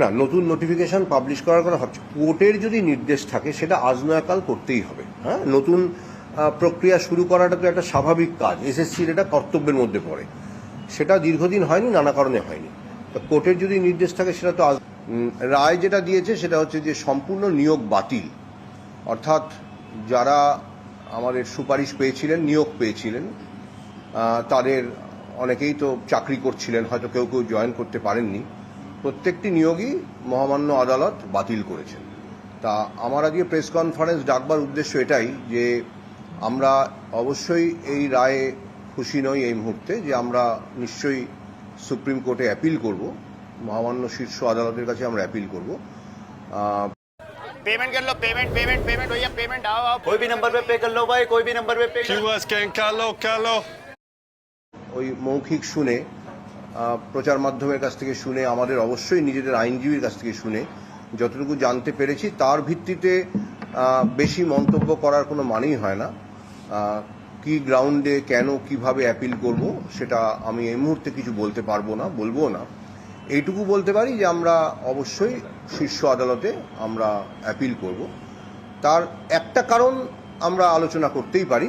না, নতুন notification publish করার কথা ভাবছি। কোর্টের যদি নির্দেশ থাকে, সেটা আজ নয় কাল করতেই হবে হ্যাঁ? নতুন প্রক্রিয়া শুরু করাটা তো একটা স্বাভাবিক কাজ। এসএসসির এটা কর্তব্যের মধ্যে পড়ে। সেটা দীর্ঘদিন হয়নি, নানা কারণে হয়নি। তো কোর্টের যদি নির্দেশ থাকে, সেটা তো রায় যেটা দিয়েছে, সেটা হচ্ছে যে সম্পূর্ণ নিয়োগ বাতিল। অর্থাৎ যারা আমাদের সুপারিশ পেয়েছিলেন, নিয়োগ পেয়েছিলেন তাদের অনেকেই তো চাকরি করছিলেন হয়তো কেউ কেউ জয়েন করতে পারেননি প্রত্যেকটি নিয়োগই মহামান্য আদালত বাতিল করেছেন তা আমার আজকে প্রেস কনফারেন্স ডাকবার উদ্দেশ্য এটাই যে আমরা অবশ্যই এই রায়ে খুশি নই এই মুহূর্তে যে আমরা নিশ্চয়ই সুপ্রিম কোর্টে অ্যাপিল করব মহামান্য শীর্ষ আদালতের কাছে আমরা অ্যাপিল করব আহ, पेमेंट कर लो पेमेंट पेमेंट पेमेंट भैया पेमेंट आओ आओ कोई भी नंबर पे पे कर लो भाई कोई भी नंबर पे पे कर क्यू स्कैन कर लो कर लो ওই মৌখিক শুনে প্রচার মাধ্যমের কাছ থেকে শুনে, আমাদের অবশ্যই নিজেদের আইনজীবীর কাছ থেকে শুনে যতটুকু জানতে পেরেছি, তার ভিত্তিতে বেশি মন্তব্য করার কোনো মানেই হয় না। কি গ্রাউন্ডে কেন, কীভাবে অ্যাপিল করব, সেটা আমি এই মুহূর্তে কিছু বলতে পারব না, বলব না। এইটুকু বলতে পারি যে আমরা অবশ্যই শীর্ষ আদালতে আমরা অ্যাপিল করব। তার একটা কারণ আমরা আলোচনা করতেই পারি,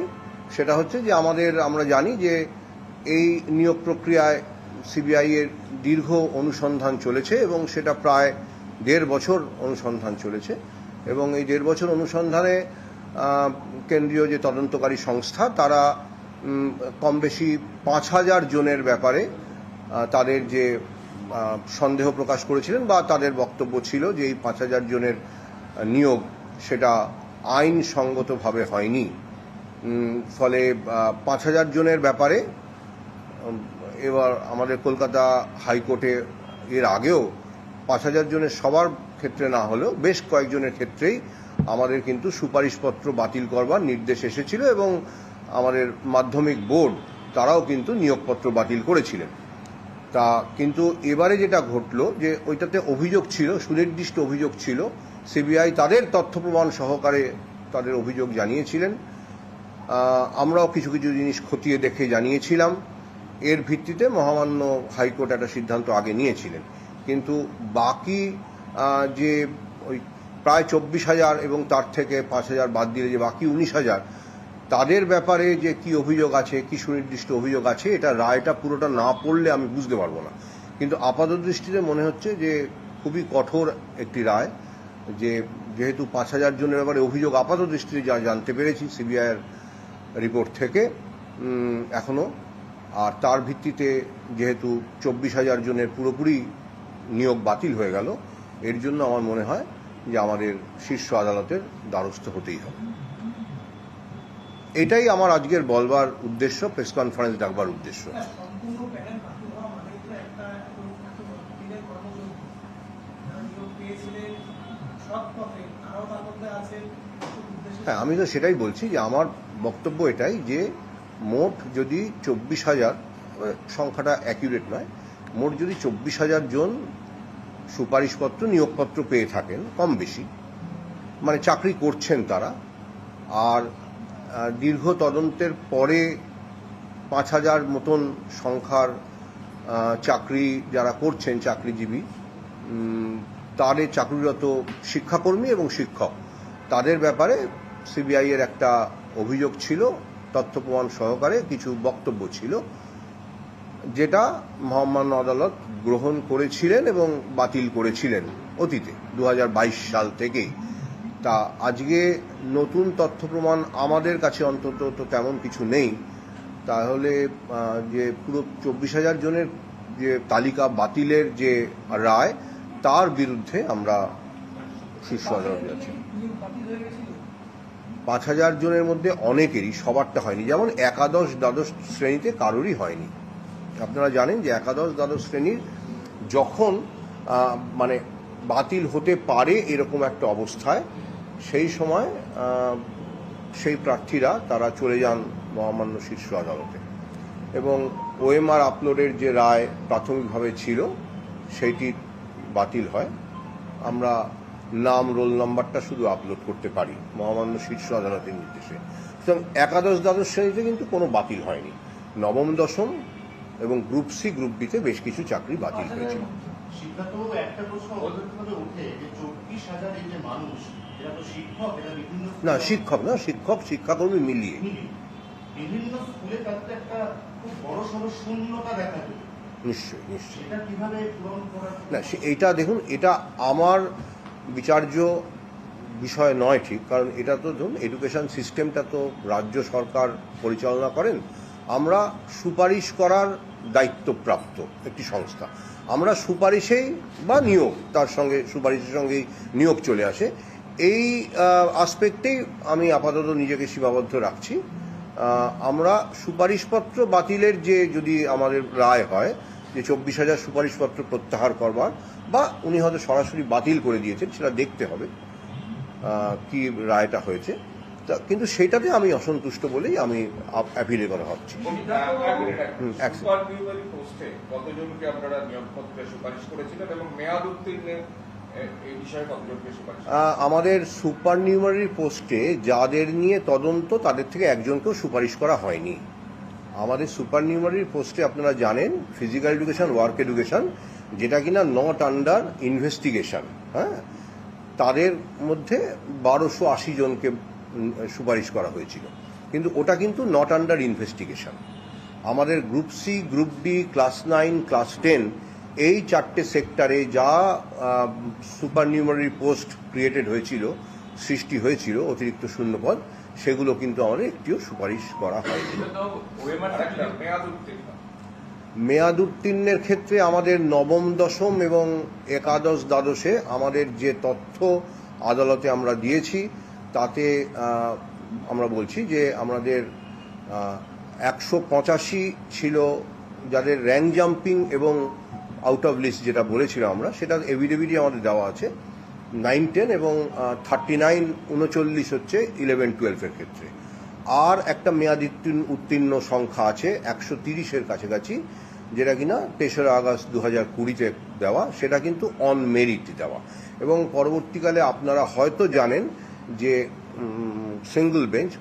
সেটা হচ্ছে যে আমাদের, আমরা জানি যে এই নিয়োগ প্রক্রিয়ায় সিবিআই এর দীর্ঘ অনুসন্ধান চলেছে এবং সেটা প্রায় দেড় বছর অনুসন্ধান চলেছে এবং এই দেড় বছর অনুসন্ধানে কেন্দ্রীয় যে তদন্তকারী সংস্থা, তারা কম বেশি পাঁচ হাজার জনের ব্যাপারে তাদের যে সন্দেহ প্রকাশ করেছিলেন বা তাদের বক্তব্য ছিল যে এই পাঁচ হাজার জনের নিয়োগ সেটা আইনসঙ্গতভাবে হয়নি। ফলে পাঁচ হাজার জনের ব্যাপারে এবার আমাদের কলকাতা হাইকোর্টে এর আগেও পাঁচ হাজার জনের সবার ক্ষেত্রে না হলেও বেশ কয়েকজনের ক্ষেত্রেই আমাদের কিন্তু সুপারিশপত্র বাতিল করবার নির্দেশ এসেছিল এবং আমাদের মাধ্যমিক বোর্ড তারাও কিন্তু নিয়োগপত্র বাতিল করেছিলেন। তা কিন্তু এবারে যেটা ঘটলো যে ওইটাতে অভিযোগ ছিল, সুনির্দিষ্ট অভিযোগ ছিল, সিবিআই তাদের তথ্য প্রমাণ সহকারে তাদের অভিযোগ জানিয়েছিলেন। আমরাও কিছু কিছু জিনিস খতিয়ে দেখে জানিয়েছিলাম। এর ভিত্তিতে মহামান্য হাইকোর্ট একটা সিদ্ধান্ত আগে নিয়েছিলেন। কিন্তু বাকি যে ওই প্রায় চব্বিশ হাজার এবং তার থেকে পাঁচ হাজার বাদ দিলে যে বাকি উনিশ হাজার তাদের ব্যাপারে যে কি অভিযোগ আছে কি সুনির্দিষ্ট অভিযোগ আছে এটা রায়টা পুরোটা না পড়লে আমি বুঝতে পারব না। কিন্তু আপাত দৃষ্টিতে মনে হচ্ছে যে খুবই কঠোর একটি রায় যে যেহেতু পাঁচ হাজার জনের ব্যাপারে অভিযোগ আপাত দৃষ্টিতে যা জানতে পেরেছি সিবিআইয়ের রিপোর্ট থেকে উম, এখনও আর তার ভিত্তিতে যেহেতু চব্বিশ হাজার জনের পুরোপুরি নিয়োগ বাতিল হয়ে গেল, এর জন্য আমার মনে হয় যে আমাদের শীর্ষ আদালতের দ্বারস্থ হতেই হবে। এটাই আমার আজকের বলবার উদ্দেশ্য, প্রেস কনফারেন্স ডাকবার উদ্দেশ্য। হ্যাঁ আমি তো সেটাই বলছি যে আমার বক্তব্য এটাই যে মোট যদি চব্বিশ হাজার সংখ্যাটা অ্যাকিউরেট নয়, মোট যদি চব্বিশ হাজার জন সুপারিশপত্র, নিয়োগপত্র পেয়ে থাকেন, কম বেশি মানে চাকরি করছেন তারা, আর দীর্ঘ তদন্তের পরে পাঁচ হাজার মতন সংখ্যার চাকরি যারা করছেন, চাকরিজীবী তাদের চাকরিরত শিক্ষাকর্মী এবং শিক্ষক, তাদের ব্যাপারে সিবিআই এর একটা অভিযোগ ছিল তথ্য প্রমাণ সহকারে কিছু বক্তব্য ছিল, যেটা মহামান্য আদালত গ্রহণ করেছিলেন এবং বাতিল করেছিলেন অতীতে দু হাজার বাইশ সাল থেকেই। তা আজকে নতুন তথ্য প্রমাণ আমাদের কাছে অন্তত তো তেমন কিছু নেই। তাহলে যে পুরো চব্বিশ হাজার জনের যে তালিকা বাতিলের যে রায়, তার বিরুদ্ধে আমরা শীর্ষ আদালতে যাচ্ছি নিয়োগ বাতিল হয়ে গেছিল পাঁচ হাজার জনের মধ্যে অনেকেরই সবারটা হয়নি। যেমন একাদশ দ্বাদশ শ্রেণীতে কারোরই হয়নি। আপনারা জানেন যে একাদশ দ্বাদশ শ্রেণির যখন মানে বাতিল হতে পারে এরকম একটা অবস্থায়, সেই সময় সেই প্রার্থীরা তারা চলে যান মহামান্য শীর্ষ আদালতে। এবং ওএমআর আপলোডের যে রায় প্রাথমিকভাবে ছিল সেইটি বাতিল হয়। আমরা নাম রোল নাম্বারটা শুধু আপলোড করতে পারি মহামান্য শীর্ষ আদালতের নির্দেশে। সুতরাং একাদশ দ্বাদশ শ্রেণীতে কিন্তু কোনো বাতিল হয়নি। নবম দশম এবং গ্রুপ সি গ্রুপ ডিতে বেশ কিছু চাকরি বাতিল হয়েছে। এরা বিভিন্ন না শিক্ষক না শিক্ষক শিক্ষাকর্মী মিলিয়ে। মিলিয়ে। বিভিন্ন স্কুলে তাদের একটা খুব বড় সড় শূন্যতা দেখা যায় নিশ্চয়ই নিশ্চয়ই। না এইটা দেখুন এটা আমার বিচার্য বিষয় নয় ঠিক, কারণ এটা তো ধরুন এডুকেশন সিস্টেমটা তো রাজ্য সরকার পরিচালনা করেন। আমরা সুপারিশ করার দায়িত্বপ্রাপ্ত একটি সংস্থা। আমরা সুপারিশেই বা নিয়োগ, তার সঙ্গে, সুপারিশের সঙ্গেই নিয়োগ চলে আসে। এই আসপেক্টেই আমি আপাতত নিজেকে সীমাবদ্ধ রাখছি। আমরা সুপারিশপত্র বাতিলের যে যদি আমাদের রায় হয়, যে চব্বিশ হাজার সুপারিশপত্র প্রত্যাহার করবার বা উনি হয়তো সরাসরি বাতিল করে দিয়েছেন সেটা দেখতে হবে কি রায়টা হয়েছে। তা কিন্তু সেটাতে আমি অসন্তুষ্ট বলেই আমি নিউমারি কতজনকে সুপারিশ আহ, আমাদের সুপার নিউমারি পোস্টে যাদের নিয়ে তদন্ত তাদের থেকে একজনকেও সুপারিশ করা হয়নি। আমাদের সুপার নিউমারির পোস্টে আপনারা জানেন ফিজিক্যাল এডুকেশন ওয়ার্ক এডুকেশন যেটা কিনা নট আন্ডার ইনভেস্টিগেশন হ্যাঁ? তাদের মধ্যে বারোশো আশি জনকে সুপারিশ করা হয়েছিল। কিন্তু ওটা কিন্তু নট আন্ডার ইনভেস্টিগেশন আমাদের group C group D class nine class ten এই চারটে সেক্টরে যা সুপার নিউমারি পোস্ট ক্রিয়েটেড হয়েছিল, সৃষ্টি হয়েছিল, অতিরিক্ত শূন্যপদ, সেগুলো কিন্তু আমাদের একটিও সুপারিশ করা হয়নি। মেয়াদ উত্তীর্ণের ক্ষেত্রে আমাদের নবম, দশম এবং একাদশ দ্বাদশে আমাদের যে তথ্য আদালতে আমরা দিয়েছি, তাতে আমরা বলছি যে আমাদের একশো পঁচাশি ছিল যাদের র্যাঙ্ক জাম্পিং এবং আউট অফ লিস্ট যেটা বলেছিলাম আমরা, সেটা এভিডেভিডি আমাদের দেওয়া আছে। নাইন, টেন এবং থার্টি নাইন, উনচল্লিশ হচ্ছে ইলেভেন টুয়েলভের ক্ষেত্রে। আর একটা মেয়াদ উত্তীর্ণ- উত্তীর্ণ সংখ্যা আছে, একশো তিরিশের কাছাকাছি। যেটা কিনা তেসরা আগস্ট দু হাজার কুড়িতে দেওয়া, সেটা কিন্তু অন মেরিট দেওয়া। এবং পরবর্তীকালে আপনারা হয়তো জানেন যে সিঙ্গল বেঞ্চ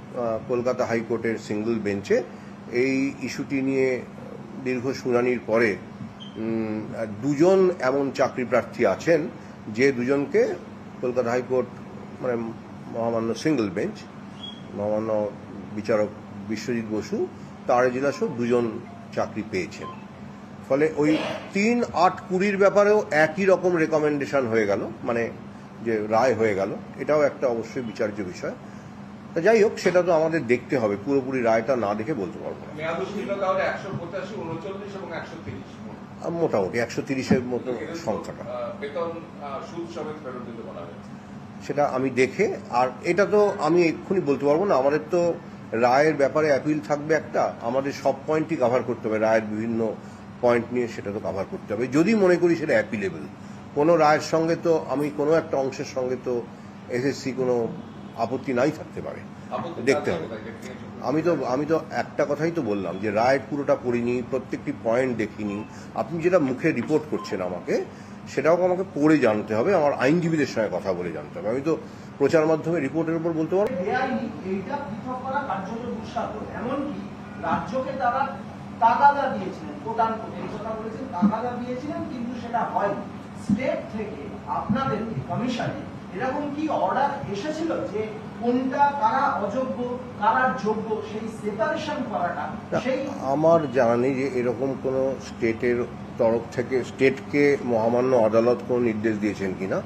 কলকাতা হাইকোর্টের সিঙ্গল বেঞ্চে এই ইস্যুটি নিয়ে দীর্ঘ শুনানির পরে দুজন এমন চাকরি প্রার্থী আছেন যে দুজনকে কলকাতা হাইকোর্ট মানে মহামান্য সিঙ্গল বেঞ্চ মহামান্য বিচারক বিশ্বজিৎ বসু তার এজলাসও দুজন চাকরি পেয়েছেন। ফলে ওই তিন আট কুড়ির ব্যাপারেও একই রকম রেকমেন্ডেশন হয়ে গেল মানে যে রায় হয়ে গেল। এটাও একটা অবশ্যই বিচার্য বিষয়। তা যাই হোক সেটা তো আমাদের দেখতে হবে। পুরোপুরি রায়টা না দেখে বলতে পারব না। মোটামুটি একশো তিরিশের মতো সংখ্যাটা। সেটা আমি দেখে আর এটা তো আমি এক্ষুনি বলতে পারব না। আমাদের তো রায়ের ব্যাপারে অ্যাপিল থাকবে একটা। আমাদের সব পয়েন্টই কভার করতে হবে। রায়ের বিভিন্ন পয়েন্ট নিয়ে সেটা তো কভার করতে হবে। যদি মনে করি সেটা অ্যাপিলেবল কোনো রায়ের সঙ্গে তো আমি কোনো একটা অংশের সঙ্গে তো এসএসসি কোনো আপত্তি নাই থাকতে পারে। দেখতে হবে। আমি তো আমি তো একটা কথাই তো বললাম যে রায় পুরোটা পড়িনি প্রত্যেকটি পয়েন্ট দেখিনি। আপনি যেটা মুখে রিপোর্ট করছেন আমাকে সেটাও আমাকে পড়ে জানতে হবে আমার আইনজীবীদের সঙ্গে কথা বলে জানতে হবে। আমি তো প্রচার মাধ্যমে রিপোর্টের উপর বলতে পারব? না। পৃথক করা কার্যত এমনকি রাজ্যকে তারা তাগাদা দিয়েছিলেন প্রদান করে এই কথা বলেছেন তাগাদা দিয়েছিলেন কিন্তু সেটা হয়নি। স্টেট থেকে আপনাদের কমিশনে এরকম কি অর্ডার এসেছিল যে কোনটা কারা অযোগ্য কারা যোগ্য সেই সেপারেশন করাটা সেই আমার জানি যে এরকম কোনো স্টেটের তরফ থেকে স্টেটকে মহামান্য আদালত কোনো নির্দেশ দিয়েছেন কিনা।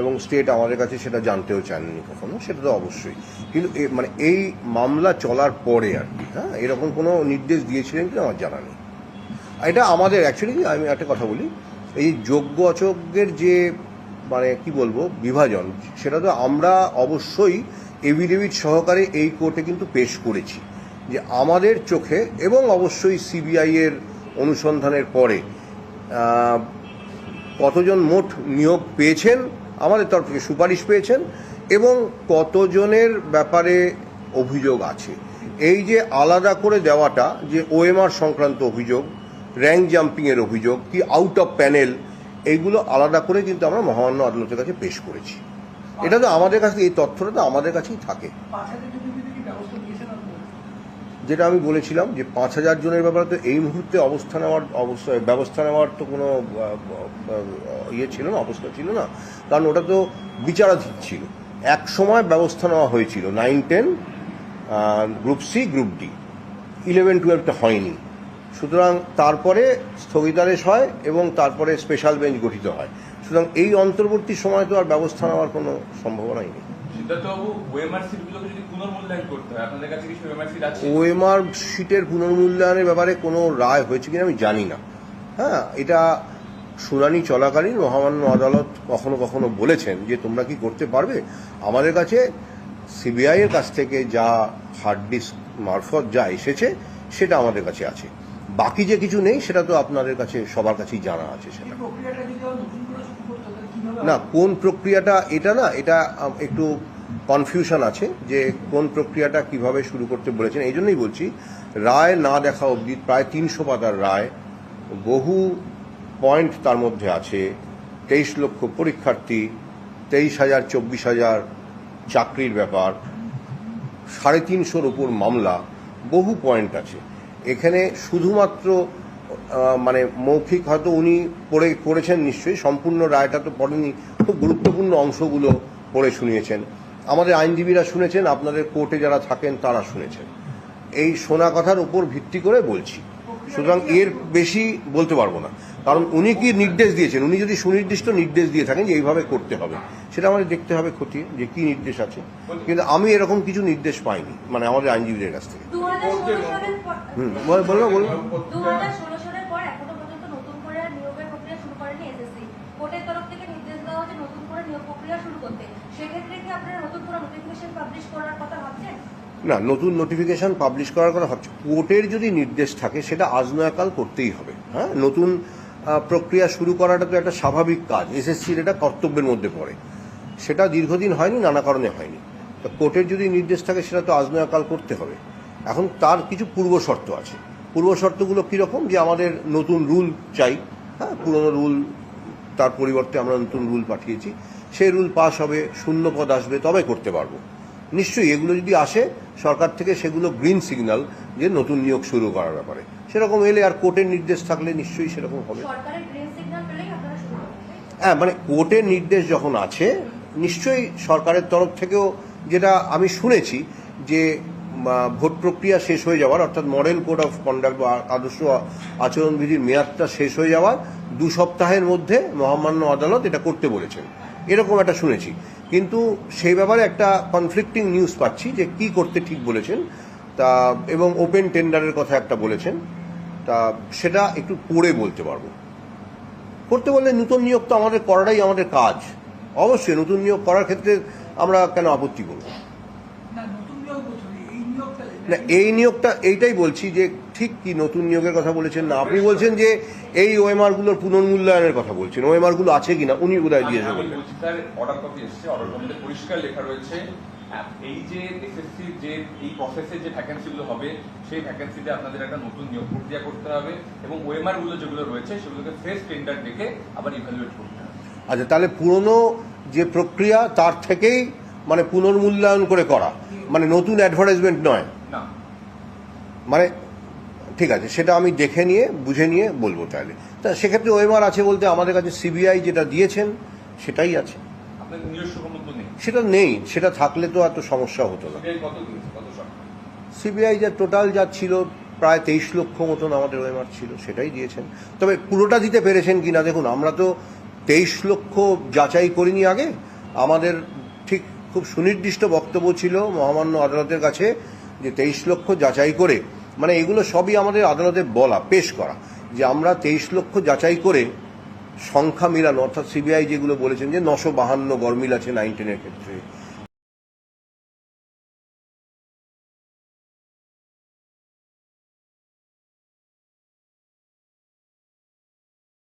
এবং স্টেট আমাদের কাছে সেটা জানতেও চাননি কখনো, সেটা তো অবশ্যই। কিন্তু মানে এই মামলা চলার পরে আর কি হ্যাঁ? এরকম কোনো নির্দেশ দিয়েছিলেন কিনা আমার জানা নেই। এটা আমাদের অ্যাকচুয়ালি আমি একটা কথা বলি, এই যোগ্য অযোগ্যের যে মানে কি বলব, বিভাজন, সেটা তো আমরা অবশ্যই এভিডেভিট সহকারে এই কোর্টে কিন্তু পেশ করেছি যে আমাদের চোখে এবং অবশ্যই সিবিআই এর অনুসন্ধানের পরে কতজন মোট নিয়োগ পেয়েছেন আমাদের তরফ থেকে সুপারিশ পেয়েছেন এবং কতজনের ব্যাপারে অভিযোগ আছে। এই যে আলাদা করে দেওয়াটা, যে ওএমআর সংক্রান্ত অভিযোগ র্যাঙ্ক জাম্পিংয়ের অভিযোগ, কি আউট অফ প্যানেল এইগুলো আলাদা করে কিন্তু আমরা মহামান্য আদালতের কাছে পেশ করেছি। এটা তো আমাদের কাছে এই তথ্যটা তো আমাদের কাছেই থাকে পাঁচ হাজার যদি কি ব্যবস্থা নিয়েছেন আপনারা যেটা আমি বলেছিলাম যে পাঁচ হাজার জনের ব্যাপারে তো এই মুহূর্তে অবস্থা নেওয়ার অবস্থা, ব্যবস্থা নেওয়ার তো কোনো ইয়ে ছিল না, অবস্থা ছিল না। কারণ ওটা তো বিচারাধীন ছিল। এক সময় ব্যবস্থা নেওয়া হয়েছিল, nine ten group C, group D. Eleven টুয়েলভটা হয়নি। সুতরাং তারপরে স্থগিতাদেশ হয় এবং তারপরে স্পেশাল বেঞ্চ গঠিত হয়। সুতরাং এই অন্তর্বর্তী সময় তো আর ব্যবস্থা নেওয়ার কোনো সম্ভাবনাই নেই। সিদ্ধার্থবাবু ওএমআর সিটগুলোকে যদি পুনর্মূল্যায়ন করতে হয় আপনাদের কাছে কিছু ওএমআর সিট আছে? ওএমআর সিটের পুনর্মূল্যায়নের ব্যাপারে কোনো রায় হয়েছে কিনা আমি জানি না। হ্যাঁ এটা শুনানি চলাকালীন মহামান্য আদালত কখনো কখনো বলেছেন যে তোমরা কি করতে পারবে। আমাদের কাছে সিবিআই এর কাছ থেকে যা হার্ড ডিস্ক মারফত যা এসেছে সেটা আমাদের কাছে আছে। বাকি যে কিছু নেই সেটা তো আপনাদের কাছে সবার কাছেই জানা আছে সেটা। না, কোন প্রক্রিয়াটা, এটা না, এটা একটু কনফিউশন আছে যে কোন প্রক্রিয়াটা কীভাবে শুরু করতে বলেছেন। এই জন্যই বলছি, রায় না দেখা অবধি, প্রায় তিনশো পাতার রায়, বহু পয়েন্ট তার মধ্যে আছে। তেইশ লক্ষ পরীক্ষার্থী, তেইশ হাজার, চব্বিশ হাজার চাকরির ব্যাপার, সাড়ে তিনশোর উপর মামলা, বহু পয়েন্ট আছে। এখানে শুধুমাত্র মানে মৌখিক হয়তো উনি পড়ে করেছেন নিশ্চয়ই সম্পূর্ণ রায়টা তো পড়েনি খুব গুরুত্বপূর্ণ অংশগুলো পড়ে শুনিয়েছেন। আমাদের আইনজীবীরা শুনেছেন আপনাদের কোর্টে যারা থাকেন তারা শুনেছেন। এই শোনা কথার উপর ভিত্তি করে বলছি। সুতরাং এর বেশি বলতে পারব না। কারণ উনি কি নির্দেশ দিয়েছেন? উনি যদি সুনির্দিষ্ট নির্দেশ দিয়ে থাকেন যে এইভাবে করতে হবে সেটা আমাদের দেখতে হবে খতিয়ে যে কি নির্দেশ আছে। কিন্তু আমি এরকম কিছু নির্দেশ পাইনি মানে আমাদের আইনজীবীদের কাছ থেকে। হুম বল- বলো বলো দু হাজার ষোলো সালের পর এখনও পর্যন্ত নতুন করে আর নিয়োগের প্রক্রিয়া শুরু করেনি এসএসসি কোর্টের তরফ থেকে নির্দেশ দেওয়া হচ্ছে নতুন করে নিয়োগ প্রক্রিয়া শুরু করতে সেক্ষেত্রে কি আপনারা নতুন করে নোটিফিকেশন পাবলিশ করার কথা ভাবছেন না, নতুন নোটিফিকেশন পাবলিশ করার কথা ভাবছি। কোর্টের যদি নির্দেশ থাকে, সেটা আজ নয়াকাল করতেই হবে। হ্যাঁ নতুন প্রক্রিয়া শুরু করাটা তো একটা স্বাভাবিক কাজ। এসএসসির এটা কর্তব্যের মধ্যে পড়ে। সেটা দীর্ঘদিন হয়নি, নানা কারণে হয়নি। তো কোর্টের যদি নির্দেশ থাকে, সেটা তো আজ নয়াকাল করতে হবে। এখন তার কিছু পূর্ব শর্ত আছে। পূর্ব শর্তগুলো কীরকম? যে আমাদের নতুন রুল চাই। হ্যাঁ পুরনো রুল, তার পরিবর্তে আমরা নতুন রুল পাঠিয়েছি। সেই রুল পাস হবে শূন্য পদ আসবে তবে করতে পারব। নিশ্চয়ই এগুলো যদি আসে সরকার থেকে সেগুলো গ্রিন সিগন্যাল যে নতুন নিয়োগ শুরু করার ব্যাপারে। সেরকম এলে আর কোর্টের নির্দেশ থাকলে নিশ্চয়ই সেরকম হবে। হ্যাঁ মানে কোর্টের নির্দেশ যখন আছে নিশ্চয়ই সরকারের তরফ থেকেও যেটা আমি শুনেছি যে ভোট প্রক্রিয়া শেষ হয়ে যাওয়ার অর্থাৎ মডেল কোড অফ কন্ডাক্ট বা আদর্শ আচরণবিধির মেয়াদটা শেষ হয়ে যাওয়ার দু সপ্তাহের মধ্যে মহামান্য আদালত এটা করতে বলেছেন। এরকম একটা শুনেছি। কিন্তু সেই ব্যাপারে একটা কনফ্লিক্টিং নিউজ পাচ্ছি যে কি করতে ঠিক বলেছেন। তা এবং ওপেন টেন্ডারের কথা একটা বলেছেন। তা সেটা একটু পড়ে বলতে পারব। করতে বললে নতুন নিয়োগ তো আমাদের করাটাই আমাদের কাজ। অবশ্যই নতুন নিয়োগ করার ক্ষেত্রে আমরা কেন আপত্তি করব? না এই নিয়োগটা এইটাই বলছি যে ঠিক কি নতুন নিয়োগের কথা বলেছেন না? আপনি বলছেন যে এই ওএমআরগুলোর পুনর্মূল্যায়নের কথা বলছেন। ওএমআরগুলো আছে কিনা? উনি বোধহয় জিজ্ঞাসা করলেন অর্ডার কপি এসেছে অর্ডার কপিতে পরিষ্কার লেখা রয়েছে আহ, এই যে এসএসসি যে এই প্রসেসে যে ভ্যাকেন্সি গুলো হবে সেই ভ্যাকেন্সিতে আপনাদের একটা নতুন নিয়োগ প্রক্রিয়া করতে হবে এবং ওএমআরগুলো যেগুলো রয়েছে সেগুলোকে ফ্রেশ টেন্ডার ডেকে আবার ইভ্যালুয়েট করতে হবে। আচ্ছা তাহলে পুরনো যে প্রক্রিয়া তার থেকেই মানে পুনর্মূল্যায়ন করে করা। মানে নতুন অ্যাডভার্টাইজমেন্ট নয়। না। মানে ঠিক আছে সেটা আমি দেখে নিয়ে বুঝে নিয়ে বলব তাহলে। তা সেক্ষেত্রে ওএমআর আছে বলতে আমাদের কাছে সিবিআই যেটা দিয়েছেন সেটাই আছে। সেটা নেই সেটা থাকলে তো এত সমস্যা হতো না। সিবিআই যা টোটাল যা ছিল প্রায় তেইশ লক্ষ মতন আমাদের ওএমআর ছিল সেটাই দিয়েছেন। তবে পুরোটা দিতে পেরেছেন কিনা দেখুন আমরা তো তেইশ লক্ষ যাচাই করিনি আগে। আমাদের ঠিক খুব সুনির্দিষ্ট বক্তব্য ছিল মহামান্য আদালতের কাছে যে তেইশ লক্ষ যাচাই করে মানে এগুলো সবই আমাদের আদালতে বলা, পেশ করা, যে আমরা তেইশ লক্ষ যাচাই করে সংখ্যা মিলানো, অর্থাৎ সিবিআই যেগুলো বলেছেন যে নশো বাহান্ন গরমিল আছে নাইনটিনের ক্ষেত্রে।